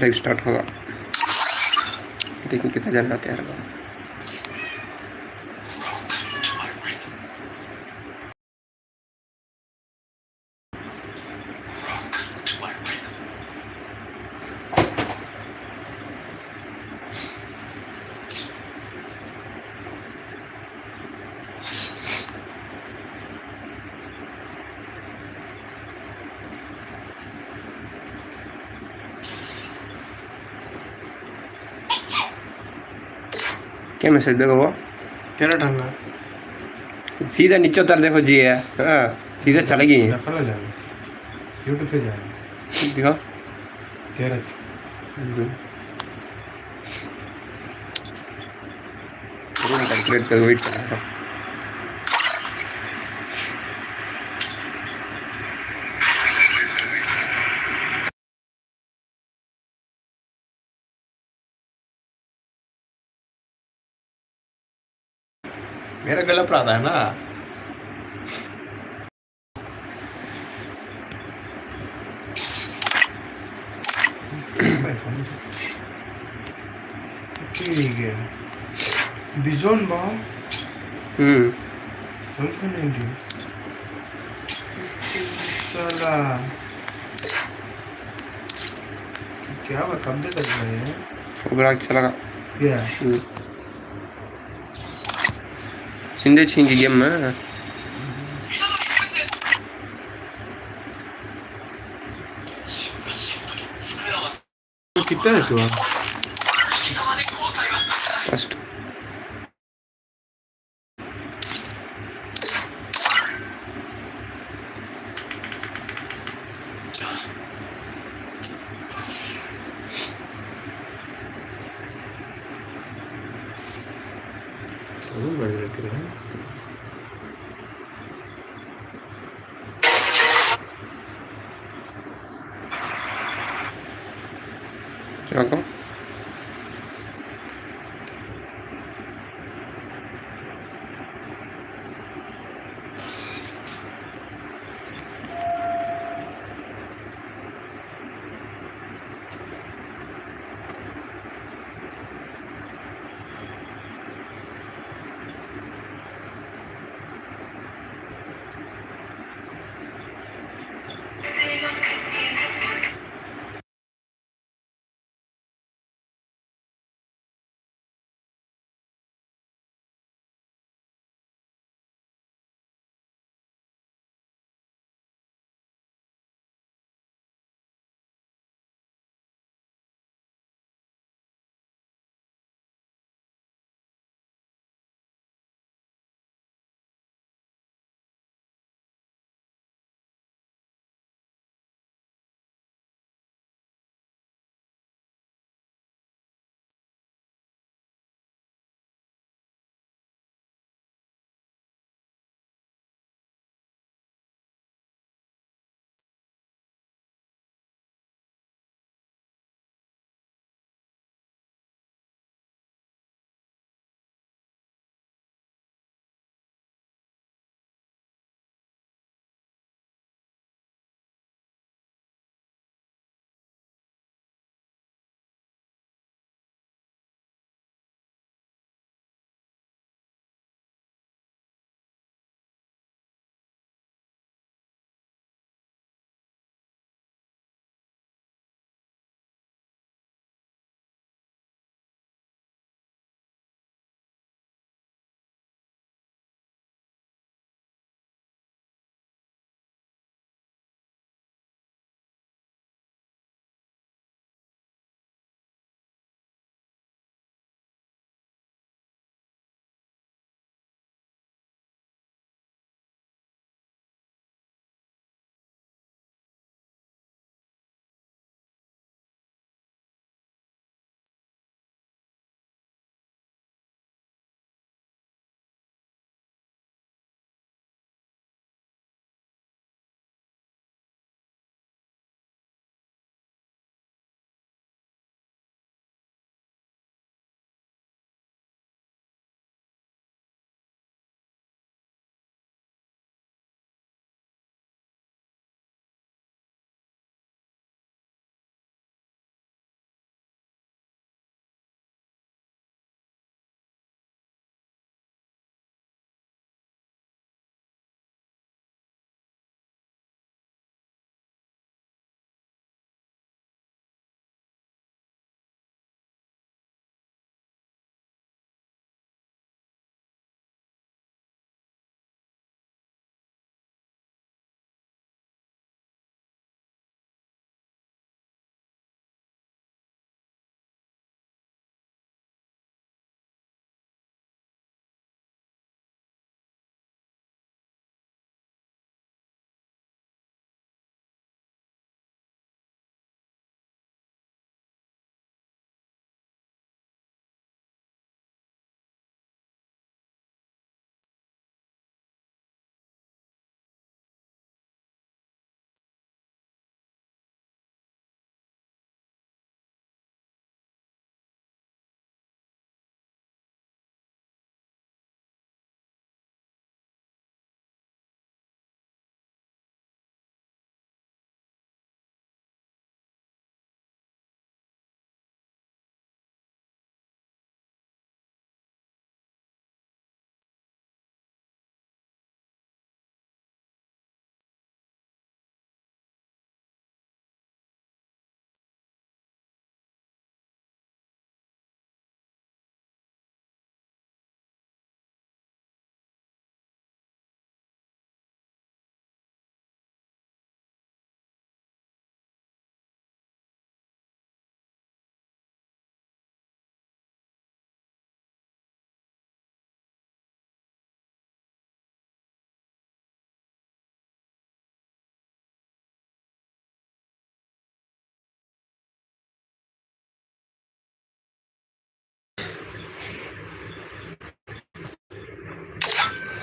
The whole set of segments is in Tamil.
लाइव स्टार्ट होगा। देखिए कितना जन तैयार तैयार मैसेज देखो वो। तेरा ढंगा सीधा नीचे उतर देखो जी है हाँ सीधा चले गई यूट्यूब पे जाए देखो। तेरा कर वेट कर। में गलत रहा है ना? ठीक है। बिजोन बाव हम्म। समझ नहीं रही साला क्या बात कब दे तो कर रहे हैं उग्राक चला। गया Şimdi çingigemme. Che tecla. রাখো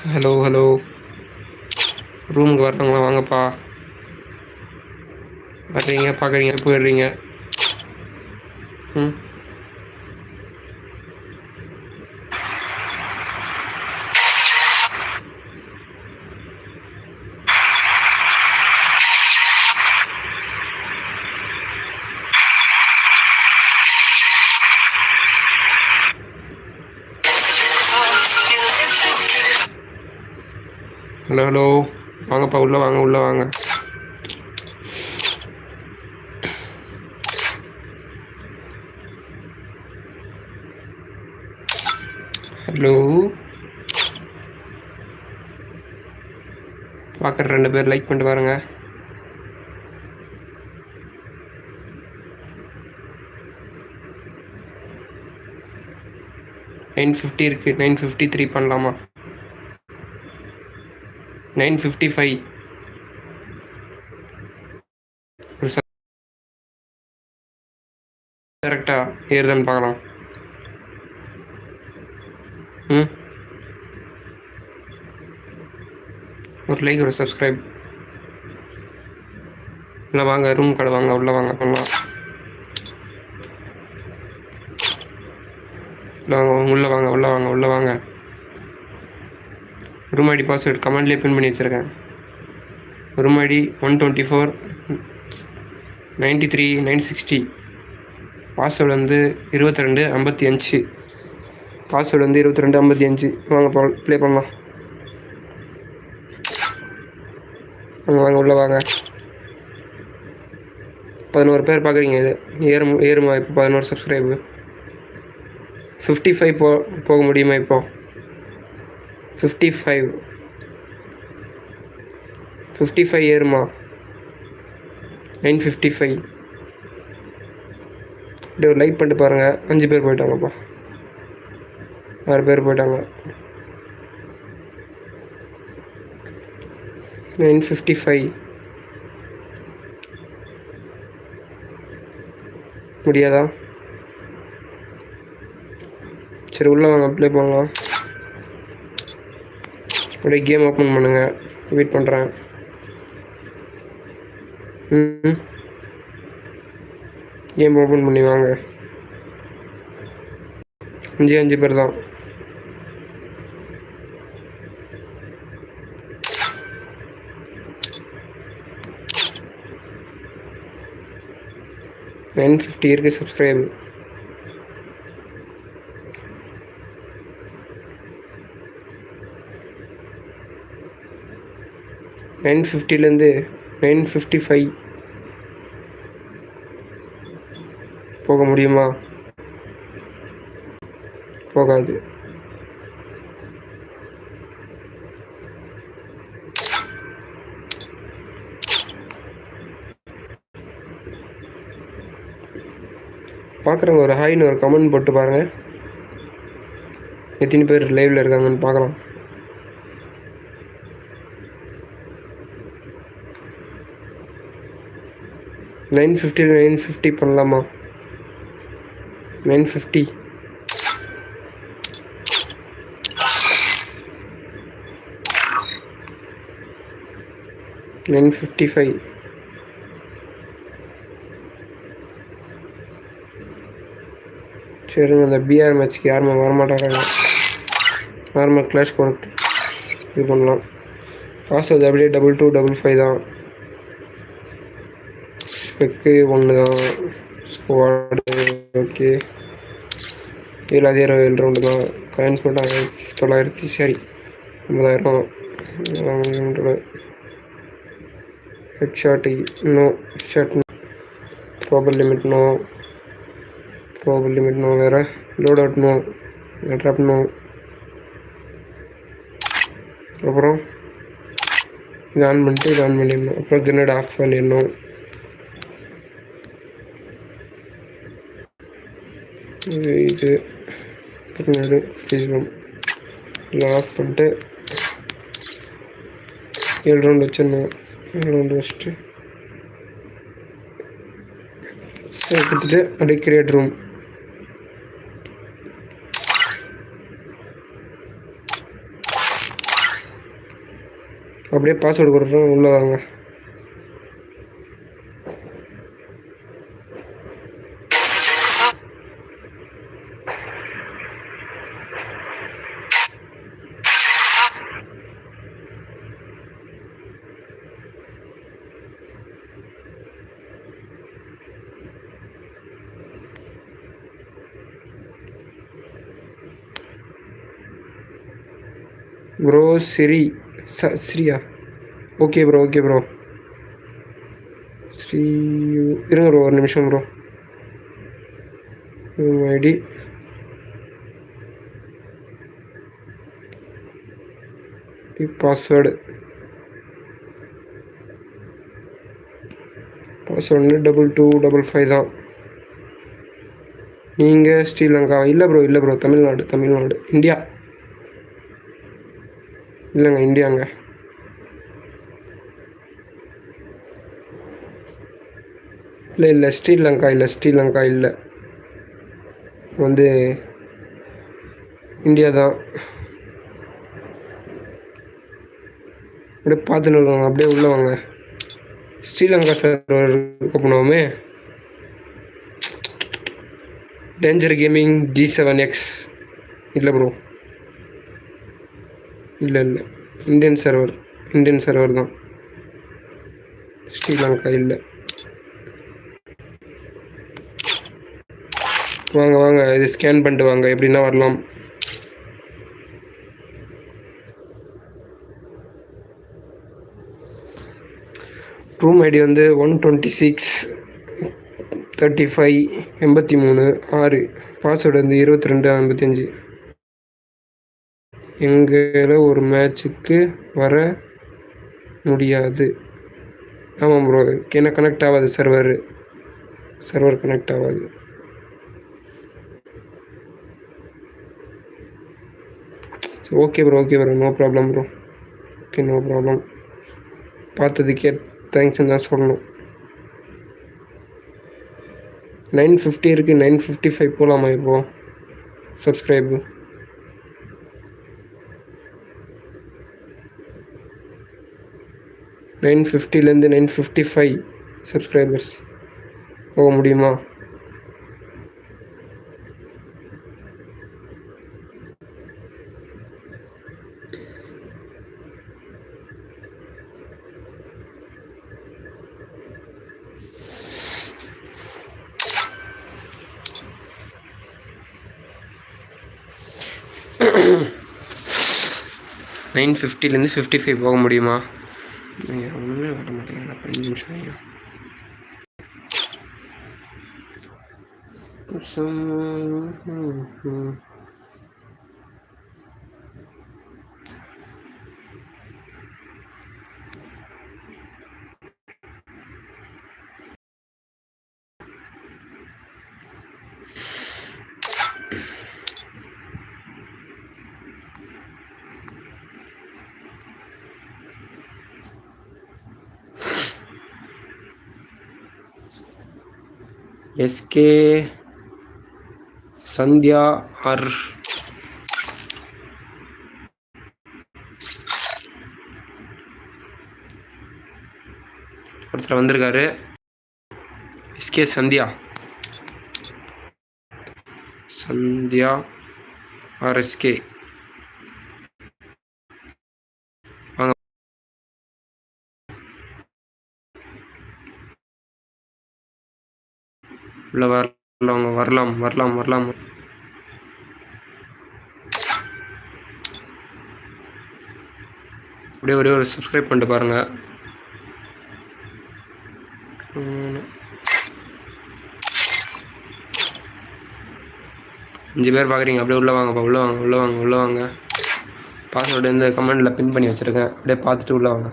ஹலோ ஹலோ ரூமுக்கு வர்றவங்களா வாங்கப்பா. வர்றீங்க பார்க்குறீங்க போயிடுறீங்க. ம்? ஹலோ ஹலோ வாங்கப்பா உள்ளே வாங்க உள்ளே வாங்க. ஹலோ பார்க்குற ரெண்டு பேர் லைக் பண்ணிட்டு பாருங்க நைன் ஃபிஃப்டி இருக்குது நைன் ஃபிஃப்டி த்ரீ பண்ணலாமா? Nine fifty five. கரெக்டாக ஏறுதான்னு பார்க்கலாம். ம். ஒரு லைக் ஒரு சப்ஸ்கிரைப் இல்லை வாங்க ரூம் கடை வாங்க உள்ளே வாங்க பண்ணலாம் இல்லை வாங்க உள்ளே வாங்க உள்ளே வாங்க உள்ளே வாங்க. ரூம் ஐடி பாஸ்வேர்ட் கமெண்ட்லேயே பின் பண்ணி வச்சுருக்கேன். Room ID one twenty four ninety three nine sixty password வந்து இருபத்தி ரெண்டு ஐம்பத்தி அஞ்சு. பாஸ்வேர்டு வந்து இருபத்தி ரெண்டு ஐம்பத்தி அஞ்சு. வாங்க ப்ளே பண்ணலாம். வாங்க வாங்க உள்ளே வாங்க. பதினோரு பேர் பார்க்குறீங்க இது. ஏறும் ஏறுமா இப்போ பதினோரு சப்ஸ்கிரைபு ஃபிஃப்டி ஃபைவ் போ போக முடியுமா இப்போது ஃபிஃப்டி ஃபைவ் ஃபிஃப்டி ஃபைவ் ஏறுமா நைன் ஃபிஃப்டி ஃபைவ் இப்படி ஒரு லைக் பண்ணிட்டு பாருங்கள் அஞ்சு பேர் போயிட்டாங்கப்பா. ஆறு பேர் போயிட்டாங்க. நைன் ஃபிஃப்டி ஃபைவ் முடியாதா? சரி உள்ளே வாங்க அப்ளை பண்ணலாம். அப்படியே கேம் ஓப்பன் பண்ணுங்கள் வெயிட் பண்ணுறேன் ம் கேம் ஓப்பன் பண்ணி வாங்க. அஞ்சு அஞ்சு பேர் தான். நைன் ஃபிஃப்டி இருக்குது சப்ஸ்கிரைபர் நைன் ஃபிஃப்டிலேருந்து நைன் ஃபிஃப்டி ஃபைவ் போக முடியுமா? போகாது. பார்க்குறவங்க ஒரு ஹாய்னு ஒரு கமெண்ட் போட்டு பாருங்கள் எத்தனை பேர் லைவில் இருக்காங்கன்னு பார்க்கலாம் நைன் ஃபிஃப்டி நைன் ஃபிஃப்டி பண்ணலாமா? Nine fifty. Nine fifty five. சரிங்க அந்த பிஆர் மேட்ச்க்கு யாருமே வரமாட்டாங்க. நார்மல் கிளாஷ் கொடுத்து இது பண்ணலாம். பாஸ்வேர்டு அப்படியே டபுள் டூ டபுள் ஃபைவ் தான். ஸ்பெக்கு ஒன்று தான். Squad okay. ஏழு அதே ஏழு ரவுண்டு தான். காயின்ஸ் மட்டும் ஆயிரத்தி தொள்ளாயிரத்தி சரி ஐம்பதாயிரம். Head shot no shot proper limit no proper limit no வேறு. Load out no drop no அப்புறம் இது ஆன் பண்ணிட்டு இது ஆன் பண்ணிடணும். அப்புறம் கிரனேட் ஆஃப் பண்ணிடணும். இது இது கிரனேடு ஃப்ரீஸ்பம் எல்லாம் ஆஃப் பண்ணிட்டு ஏழு ரவுண்ட் வச்சிடணும். ஏழு ரவுண்டு வச்சுட்டு சரி கொடுத்துட்டு அப்படியே கிரியேட் ரூம் அப்படியே பாஸ்வேர்டு கொடுக்குறோம் உள்ளே வாங்க. ப்ரோ சிரி ச Shriya okay bro okay bro Sri இருங்க ப்ரோ ஒரு நிமிஷம் bro ID password password double two double five தான் நீங்கள் ஸ்ரீலங்கா இல்லை ப்ரோ இல்லை ப்ரோ தமிழ்நாடு தமிழ்நாடு இந்தியா இல்லைங்க இந்தியாங்க. இல்லை இல்லை ஸ்ரீலங்கா இல்லை ஸ்ரீலங்கா இல்லை. வந்து இந்தியா தான். அப்படியே பார்த்துன்னு இருக்காங்க அப்படியே உள்ள வாங்க. Sri Lanka server பண்ணுவோமே danger gaming G seven X இல்லை ப்ரோ இல்லை இல்லை. இந்தியன் சர்வர் இந்தியன் சர்வர் தான். ஸ்ரீலங்கா இல்லை. வாங்க வாங்க. இது ஸ்கேன் பண்ணிட்டு வாங்க. எப்படின்னா வரலாம். ரூம் ஐடி வந்து one twenty six thirty five எண்பத்தி மூணு ஆறு. பாஸ்வேர்டு வந்து இருபத்தி ரெண்டு ஐம்பத்தஞ்சு எங்களை ஒரு மேட்ச்சுக்கு வர முடியாது. ஆமாம் ப்ரோ என்ன கனெக்ட் ஆகாது சர்வர் சர்வர் கனெக்ட் ஆகாது. Okay bro okay bro no problem bro okay no problem பார்த்ததுக்கே தேங்க்ஸ்ன்னு தான் சொல்லணும். நைன் ஃபிஃப்டி இருக்குது நைன் ஃபிஃப்டி ஃபைவ் போகலாமா இப்போ? சப்ஸ்கிரைபு நைன் ஃபிஃப்டிலேருந்து நைன் ஃபிஃப்டி ஃபைவ் சப்ஸ்கிரைபர்ஸ் போக முடியுமா? நைன் ஃபிஃப்டிலேருந்து ஃபிஃப்டி ஃபைவ் போக முடியுமா? ஐயா ஒன்றுமே வர மாட்டேங்குது அஞ்சு நிமிஷம் எஸ்கே சந்தியா ஆர். ஒருத்தர் வந்திருக்காரு. SK Sandhya. Sandhya R SK. உள்ள வரலாம்? வரலாம் வரலாம் வரலாம். அப்படியே ஒரே ஒரு சப்ஸ்கிரைப் பண்ணிட்டு பாருங்கள் அஞ்சு பேர் பார்க்குறீங்க அப்படியே உள்ளே வாங்கப்பா உள்ளே வாங்க உள்ளே வாங்க உள்ளே வாங்க. பாஸ்வேர்டு இந்த கமெண்டில் பின் பண்ணி வச்சுருக்கேன். அப்படியே பார்த்துட்டு உள்ளே வாங்க.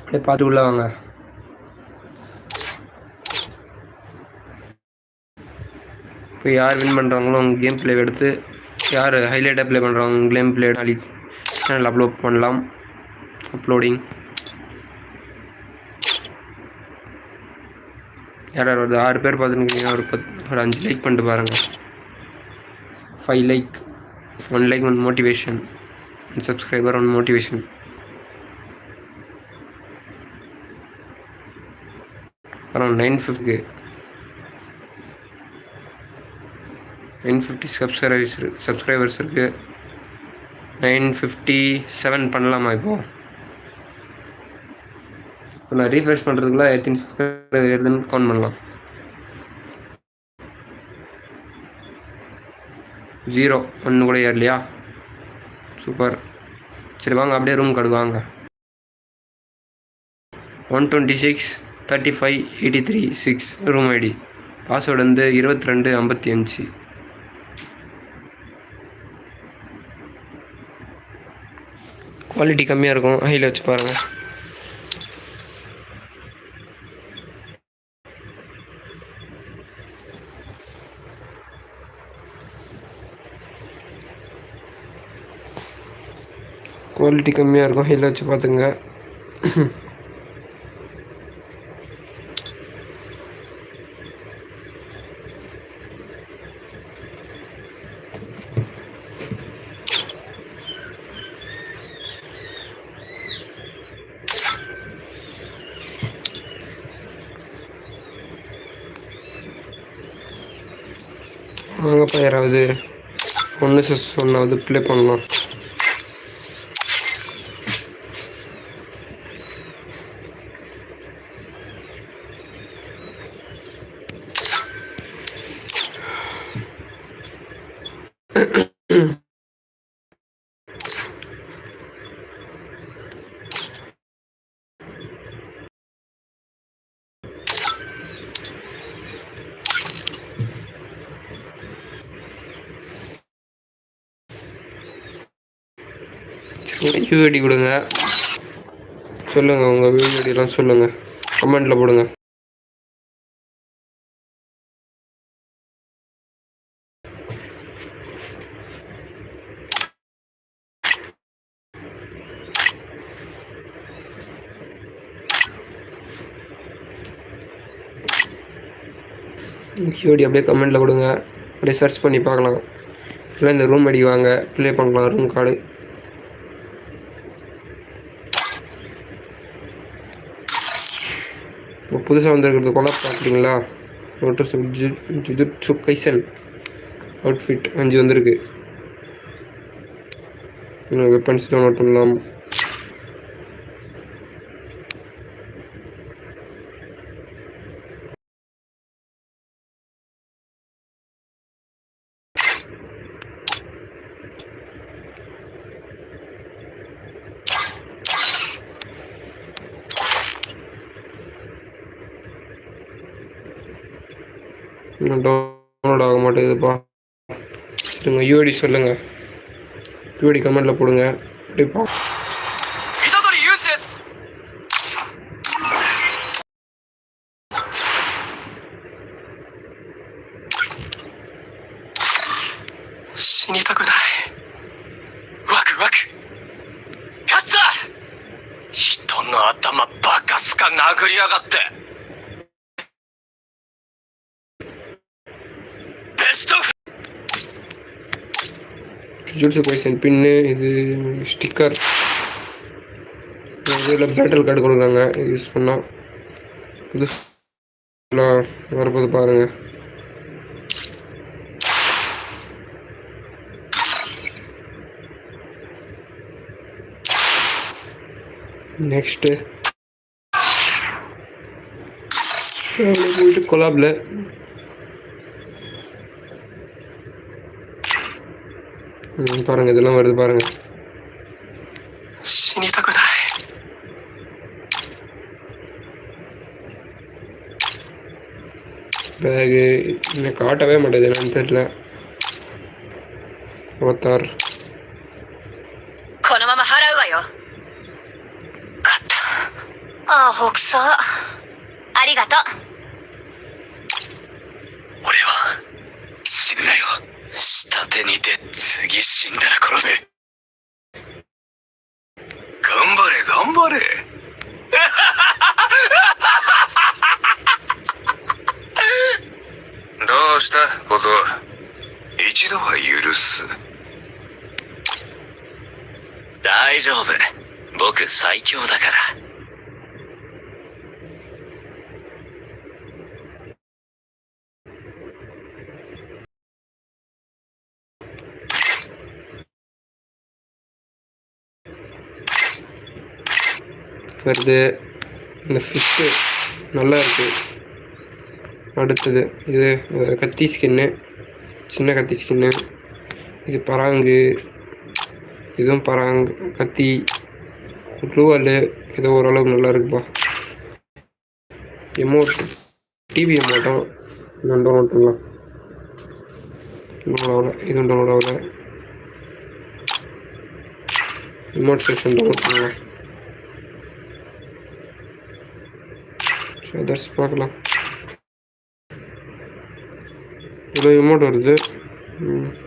அப்படியே பார்த்துட்டு உள்ளே வாங்க. இப்போ யார் வின் பண்ணுறாங்களோ அவங்க கேம் ப்ளே எடுத்து யார் ஹைலைட்டாக ப்ளே பண்ணுறாங்க கேம் பிளே அழி சேனல் அப்லோட் பண்ணலாம். அப்லோடிங் யார் யார் வருது? ஆறு பேர் பார்த்துருக்கீங்க. ஒரு பத் ஒரு அஞ்சு லைக் பண்ணிட்டு பாருங்கள் five like one like one motivation one subscriber one motivation அப்புறம் nine fifth nine fifty subscribers subscribers இருக்குது நைன் ஃபிஃப்டி செவன் பண்ணலாமா இப்போ? இப்போ நான் ரீஃப்ரெஷ் பண்ணுறதுக்குள்ள எத்தனை சப்ஸ்கிரைபர் ஏறுதுன்னு கவுண்ட் பண்ணலாம். ஜீரோ ஒன்று கூட ஏறலையா? சூப்பர் சரி வாங்க அப்படியே ரூம் கார்டு வாங்க. One twenty six thirty five eighty three six room ID password வந்து இருபத்தி ரெண்டு ஐம்பத்தி அஞ்சு. குவாலிட்டி கம்மியாக இருக்கும். ஹையில் வச்சு பாருங்கள் குவாலிட்டி கம்மியாக இருக்கும். ஹையில் வச்சு பார்த்துங்க வாங்கப்பா யாராவது ஒன்று சிஸ் ஒன்றாவது ப்ளே பண்ணலாம். யூஐடி கொடுங்க. சொல்லுங்கள் உங்கள் யூஐடிலாம் சொல்லுங்கள் கமெண்ட்டில் போடுங்க. யூஐடி அப்படியே கமெண்ட்டில் கொடுங்க. அப்படியே சர்ச் பண்ணி பார்க்கலாம். இல்லை இந்த ரூம் அடிவாங்க ப்ளே பண்ணலாம் ரூம் கார்டு இப்போ புதுசாக வந்திருக்கிறது கொலா பார்க்குறீங்களா நோட்டஸ் ஜுஜுட்சு கைசன் அவுட்ஃபிட் அஞ்சு வந்திருக்கு. வெப்பன்ஸ் டவுன்லோட் பண்ணலாம். சரிங்க யூஐடி சொல்லுங்கள் யூஐடி கமெண்ட்டில் போடுங்க அப்படியே பா 虎杖雄一です死にたくないワクワク勝つだ人の頭バカすか殴りやがって ஜுட்ஸு கைசன் பின்னு இது ஸ்டிக்கர் இதில் பேட்டல் கார்டு கொடுக்குறாங்க. யூஸ் பண்ணால் புது வரப்போது பாருங்கள் நெக்ஸ்ட்டு போயிட்டு கொலாபில் பாருங்க இதெல்லாம் வருது பாருங்க. பேகு இன்னும் காட்டவே மாட்டேது என்னன்னு தெரியல. ஓத்தார் ஆ ஹோக்ஸா? した小僧一度は許す 大丈夫僕最強だから வருது இந்த ஃபிஷ்ஷு நல்லா இருக்குது அடுத்தது இது கத்தி ஸ்கின்னு சின்ன கத்தி ஸ்கின்னு இது பராங்கு இதுவும் பராங்கு கத்தி க்ளூவல்லு இது ஓரளவுக்கு நல்லா இருக்குப்பா. எமௌண்ட் டிவி எமௌண்ட்டும் இன்னும் டவுன்லோட் பண்ணலாம் டவுன்லோட் ஆகல இதுவும் டவுன்லோட் ஆகல எமௌண்ட் செக்ஷன் டவுன்லோட் பண்ணலாம் அதர்ஸ் பார்க்கலாம். இவ்வளோ அமௌண்ட் வருது. ம்.